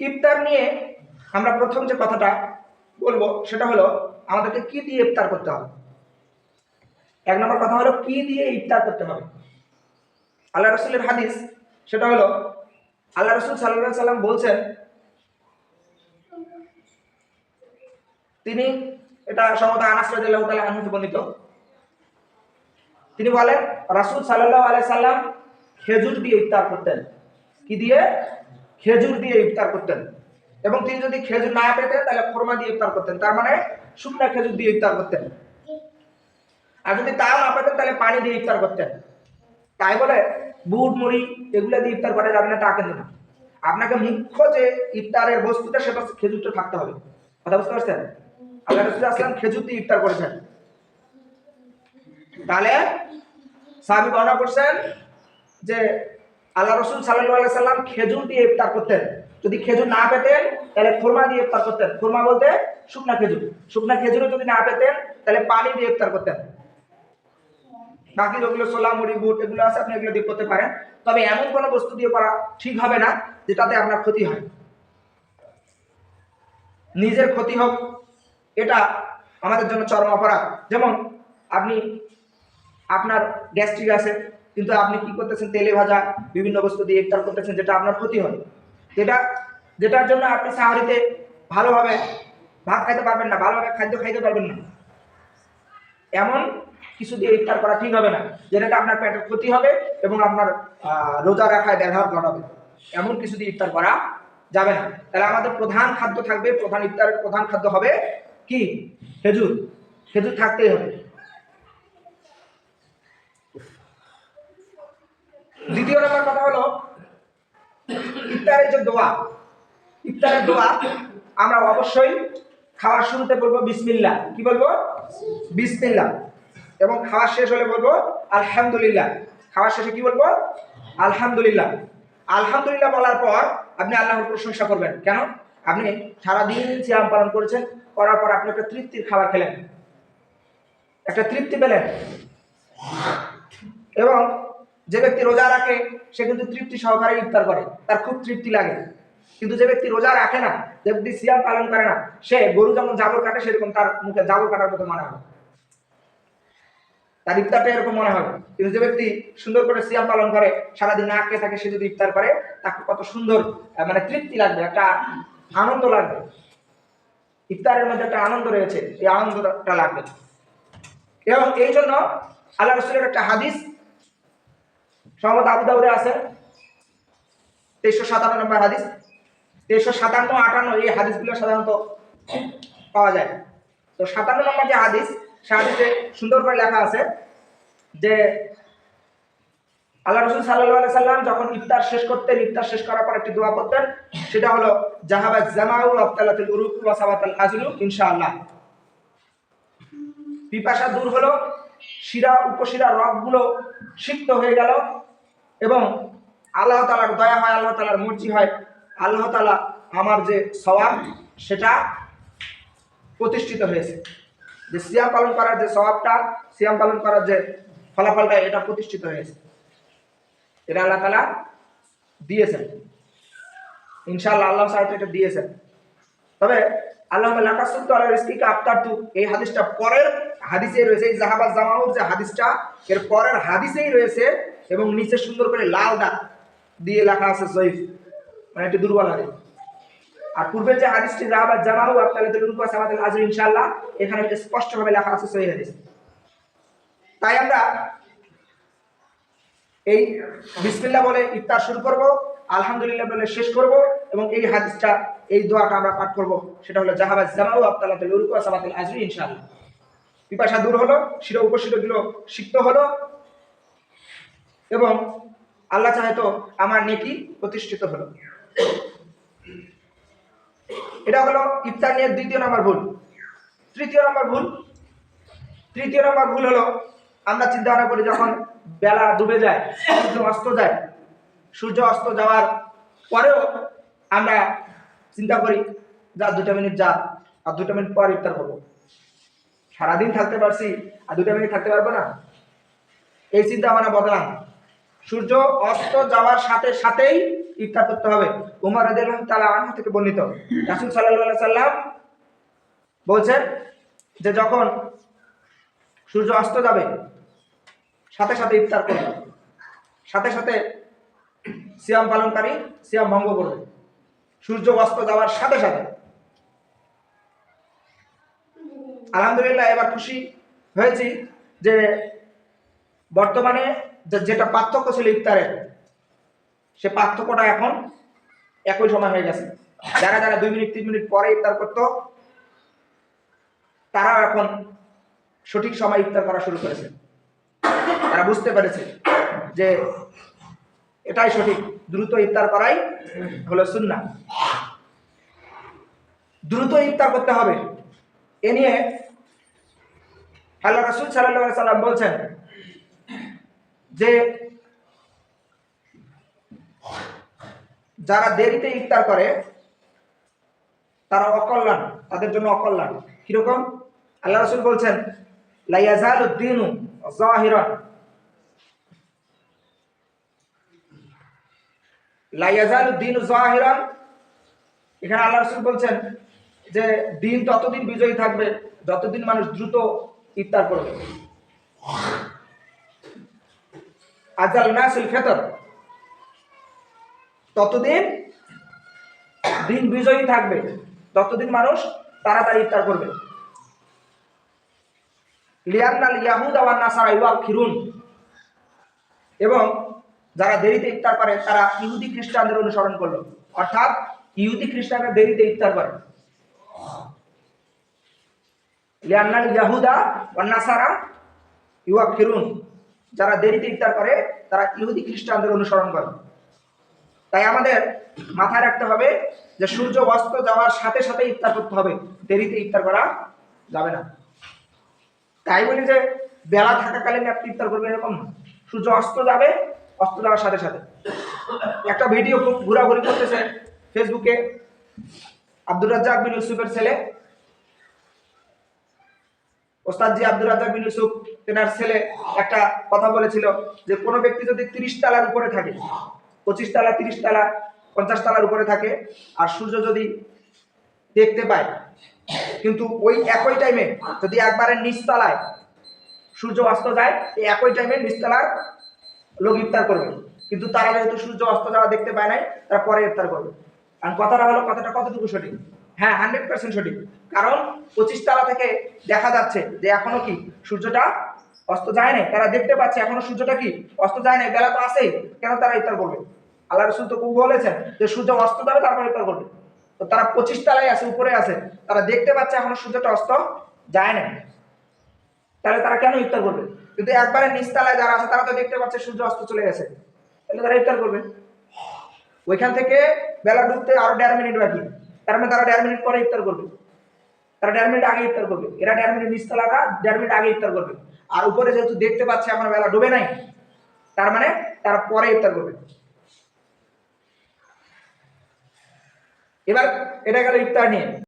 ইফতার নিয়ে আমরা প্রথম যে কথাটা বলব, সেটা হলো আমাদেরকে কি দিয়ে ইফতার করতে হবে? এক নম্বর কথা হলো কি দিয়ে ইফতার করতে হবে? আল্লাহ রসুলের হাদিস, সেটা হলো আল্লাহ রসুল সাল্লাহ সাল্লাম বলছেন, তিনি এটা সম্ভবত আনাস বর্ণিত। তিনি বলেন, রাসূল সাল্লাল্লাহু আলাইহি সাল্লাম খেজুর দিয়ে ইফতার করতেন। কি দিয়ে? খেজুর দিয়ে ইফতার করতেন। এবং তিনি যদি খেজুর না পেতেন, তাহলে খোরমা দিয়ে ইফতার করতেন। তার মানে শুকনা খেজুর দিয়ে ইফতার করতেন। আর যদি তাও না পেতেন, তাহলে পানি দিয়ে ইফতার করতেন। তাই বলে বুট, মুড়ি, এগুলো দিয়ে ইফতার করা যাবে না তা কিন্তু না। আপনাকে মুখ্য যে ইফতারের বস্তুটা, সেটা খেজুরটা থাকতে হবে। কথা বুঝতে পারছেন? আল্লাহ রসুল আসলাম খেজুর দিয়ে ইফতার করেছেন। তাহলে সাহাবি বর্ণনা করছেন যে আল্লাহ রসুল সাল্লাহ সাল্লাম খেজুর দিয়ে ইফতার করতেন। যদি খেজুর না পেতেন, তাহলে খোরমা দিয়ে ইফতার করতেন। খোরমা বলতে শুকনা খেজুর। শুকনা খেজুরও যদি না পেতেন, তাহলে পানি দিয়ে ইফতার করতেন। বাকি যেগুলো সোলা মুড়ি, বুট, এগুলো আছে, আপনি এগুলো দিয়ে করতে পারেন। তবে এমন কোনো বস্তু দিয়ে করা ঠিক হবে না, যেটাতে আপনার ক্ষতি হয়। নিজের ক্ষতি হোক, এটা আমাদের জন্য চরম অপরাধ। যেমন আপনি, আপনার গ্যাস্ট্রিক আছে কিন্তু আপনি কি করতেছেন? তেলে ভাজা, বিভিন্ন বস্তু দিয়ে ইফতার করতেছেন, যেটা আপনার ক্ষতি হয়। যেটা, যেটার জন্য আপনি সাহারিতে ভালোভাবে ভাত খাইতে পারবেন না, ভালোভাবে খাদ্য খাইতে পারবেন না। এমন কিছু দিয়ে ইফতার করা ঠিক হবে না, যেটাতে আপনার পেটের ক্ষতি হবে এবং আপনার রোজা রাখায় ব্যাঘাত ঘটাবে। এমন কিছু দিয়ে ইফতার করা যাবে না। তাহলে আমাদের প্রধান খাদ্য থাকবে, প্রধান ইফতারের প্রধান খাদ্য হবে কি? খেজুর। খেজুর থাকতেই হবে। দ্বিতীয় নম্বর কথা হলো, ইফতারের যে দোয়া, ইফতারের দোয়া আমরা অবশ্যই খাওয়ার শুরুতে বলব, বিসমিল্লাহ। কি বলব? বিসমিল্লাহ। এবং খাওয়া শেষ হলে বলব, আলহামদুলিল্লাহ। খাওয়ার শেষে কি বলব? আলহামদুলিল্লাহ। আলহামদুলিল্লাহ বলার পর আপনি আল্লাহর প্রশংসা করবেন। কেন? আপনি সারাদিন সিয়াম পালন করেছেন, করার পর আপনি একটা তৃপ্তির খাবার খেলেন। একটা তৃপ্তি পেলেন। এবং যে ব্যক্তি রোজা রাখে, সে কিন্তু তৃপ্তি সহকারে ইফতার করে। তার খুব তৃপ্তি লাগে। কিন্তু যে ব্যক্তি রোজা রাখে না, যে ব্যক্তি সিয়াম পালন করে না, সে গরু যেমন জাবর কাটে, সেরকম তার মুখে জাবর কাটার মতো মনে হয় তার ইফতারটা এরকম মনে হয় কিন্তু যে ব্যক্তি সুন্দর করে সিয়াম পালন করে, সারাদিন না খেয়ে থাকে, সে যদি ইফতার করে, তাকে কত সুন্দর মানে তৃপ্তি লাগবে, একটা আনন্দ লাগবে। ইফতারের মধ্যে একটা আনন্দ রয়েছে, এই আনন্দটা লাগবে। এবং এই জন্য আল্লাহ রসুলের একটা হাদিস সম্ভবত আবু দাউদে আছে। তেইশশো সাতান্ন নম্বর হাদিস। তেইশশো সাতান্ন, আটান্ন, এই হাদিসগুলো সাধারণত পাওয়া যায়। তো সাতান্ন নম্বর যে হাদিস, সে হাদিসে সুন্দর করে লেখা আছে যে, আল্লাহ রসুল সাল্লাহ সাল্লাম যখন ইফতার শেষ করতেন, ইফতার শেষ করার পর একটি দোয়া করতেন, সেটা হলো জাহাবাজ জামাউ আফতালাতুল উরুক ওয়া সাবাতাল আজলু ইনশাআল্লাহ। পিপাসা দূর হলো, শিরা উপশিরা রগগুলো সিক্ত হয়ে গেল এবং আল্লাহ তালার দয়া হয়, আল্লাহ তালার মর্জি হয়, আল্লাহ তালা আমার যে স্বভাব সেটা প্রতিষ্ঠিত হয়েছে। যে সিয়াম পালন করার যে স্বভাবটা সিয়াম পালন করার যে ফলাফলটা, এটা প্রতিষ্ঠিত হয়েছে। এটা আল্লাহ তালা দিয়েছেন। ইনশাআল্লাহ আল্লাহ সাহেব এটা দিয়েছেন। তবে আল্লাহ লাকাসুদ্দ আল্লাহ আফতার তু এই হাদিসটা পরের হাদিসে রয়েছে, এই জাহাবাজ জামাউর যে হাদিসটা, এর পরের হাদিসেই রয়েছে এবং নিচে সুন্দর করে লাল দাগ দিয়ে লেখা আছে জয়ীফ। মানে একটি দুর্বল হাদিস আর পূর্বের যে হাদিসটি জাহাবাজ জামাউ আপনাদের রূপা সামাদুল আজম ইনশাআল্লাহ, এখানে স্পষ্টভাবে লেখা আছে সহি হাদিস। তাই আমরা এই বিসমিল্লাহ বলে ইফতার শুরু করব, আলহামদুলিল্লাহ বলে শেষ করব, এবং এই হাদিসটা, এই দোয়াটা আমরা পাঠ করব। সেটা হলো জাহাবাজ জামাউ আবতালাতুল উরুকু সাবাতুল আজরি ইনশাআল্লাহ। পিপাসা দূর হলো শির উপশিরগুলো সিক্ত হলো এবং আল্লাহ চাহে তো আমার নেকি প্রতিষ্ঠিত হলো। এটা হলো ইফতার নিয়ে দ্বিতীয় নম্বর ভুল। তৃতীয় নম্বর ভুল। তৃতীয় নম্বর ভুল হলো আমরা চিন্তা ভাবনা করি যখন বেলা ডুবে যায়, সূর্য অস্ত যায়, সূর্য অস্ত যাওয়ার পরেও আমরা চিন্তা করি যা দুটা মিনিট যা, আর দুটো মিনিট পর ইফতার করব। সারাদিন থাকতে পারছি, আর দুটো মিনিট থাকতে পারব না। এই চিন্তা ভাবনা বদলাম সূর্য অস্ত যাওয়ার সাথে সাথেই ইফতার করতে হবে। উমর রাদিয়াল্লাহু তাআলা আনহু থেকে বর্ণিত। রাসূল সাল্লাল্লাহু আলাইহি সাল্লাম বলছেন যে যখন সূর্য অস্ত যাবে, সাথে সাথে ইফতার করবে। সাথে সাথে সিয়াম পালনকারী সিয়াম ভঙ্গ করবে। সূর্য অস্ত যাওয়ার সাথে সাথে। আলহামদুলিল্লাহ, এবার খুশি হয়েছি যে বর্তমানে যেটা পার্থক্য ছিল ইফতারে সে পার্থক্যটা এখন একই সময় হয়ে গেছে। যারা যারা দুই মিনিট, তিন মিনিট পরে ইফতার করতো, তারাও এখন সঠিক সময় ইফতার করা শুরু করেছে। তারা বুঝতে পেরেছে যে এটাই সঠিক। দ্রুত ইফতার করাই হলো সুন্না দ্রুত ইফতার করতে হবে। এ নিয়ে আল্লাহ রাসূল আলাইহি সাল্লাম বলছেন যে যারা দেরিতে ইফতার করে, তারা অকল্যাণ, তাদের জন্য অকল্যাণ। কীরকম? আল্লাহ রসুল বলছেন জাহিরান এখানে আল্লাহ রসুল বলছেন যে, দিন ততদিন বিজয়ী থাকবে, যতদিন মানুষ দ্রুত ইফতার করবে। আজাল নাসিল ফেতর। ততদিন দিন বিজয়ী থাকবে। ততদিন মানুষ তাড়াতাড়ি ইফতার করবে। লিয়ান্নাল ইয়াহুদ আওয়ান নাসারা ইউয়াক্ষিরুন এবং যারা দেরিতে ইফতার করে, তারা ইহুদি খ্রিস্টানদের অনুসরণ করল। অর্থাৎ ইহুদি খ্রিস্টানরা দেরিতে ইফতার করে। লিয়ান্নাল ইয়াহুদা ওয়ান নাসারা ইউয়াক্ষিরুন যারা দেরিতে ইফতার করে, তারা ইহুদি খ্রিস্টানদের অনুসরণ করে। তাই আমাদের মাথায় রাখতে হবে যে সূর্য অস্ত যাওয়ার সাথে সাথে ইফতার করতে হবে। দেরিতে ইফতার করা যাবে না। তাই বলি যে, বেলা থাকাকালীন আপনি ইফতার করবেন এরকম না। সূর্য অস্ত যাবে, অস্ত যাওয়ার সাথে সাথে। একটা ভিডিও ঘোরাঘুরি করতেছে ফেসবুকে আব্দুর রাজ্জাক বিন ইউসুফের ছেলে ওস্তাদজি আব্দুর রাজ্জাক বিন ইউসুফ, তেনার ছেলে একটা কথা বলেছিল যে কোনো ব্যক্তি যদি তিরিশ তালার উপরে থাকে, পঁচিশ তালা, তিরিশ তালা, পঞ্চাশ তালার উপরে থাকে, আর সূর্য যদি দেখতে পায়, কিন্তু ওই একই টাইমে যদি একবারে নিচতলায় সূর্য অস্ত যায়, এই একই টাইমে নিচতলার লোক ইফতার করবে। কিন্তু তারা যেহেতু সূর্য অস্ত যাওয়া দেখতে পায় নাই, তারা পরে ইফতার করবে। আর কথাটা হলো, কথাটা কতটুকু সঠিক? হ্যাঁ হান্ড্রেড পার্সেন্ট সঠিক। কারণ পঁচিশ তালা থেকে দেখা যাচ্ছে যে এখনও কি সূর্যটা অস্ত যায় নাই? তারা দেখতে পাচ্ছে এখনও সূর্যটা কি অস্ত যায় নাই? বেলা তো আছেই। কেন তারা ইফতার করবে? আল্লাহ রসুল তো বলেছেন যে সূর্য অস্ত যাবে, তারপর ইফতার করবে। তো তারা পঁচিশ তালায় আছে, উপরে আছে। তারা দেখতে পাচ্ছে এখনও সূর্যটা অস্ত যায় না তাহলে তারা কেন ইফতার করবে? কিন্তু একবারে নিচতলায় যারা আছে, তারা তো দেখতে পাচ্ছে সূর্য অস্ত চলে গেছে। তাহলে তারা ইফতার করবে। ওইখান থেকে বেলা ডুবতে আরও দেড় মিনিট বাকি। তার মানে তারা দেড় মিনিট পরে ইফতার করবে। তারা দেড় মিনিট আগে ইফতার করবে। এরা দেড় মিনিট নিচতলাটা দেড় মিনিট আগে ইফতার করবে। আর উপরে যেহেতু দেখতে পাচ্ছে আমার বেলা ডুবে নাই, তার মানে তারা পরে ইফতার করবে। এবার এটা গেল ইফতার নিয়ে।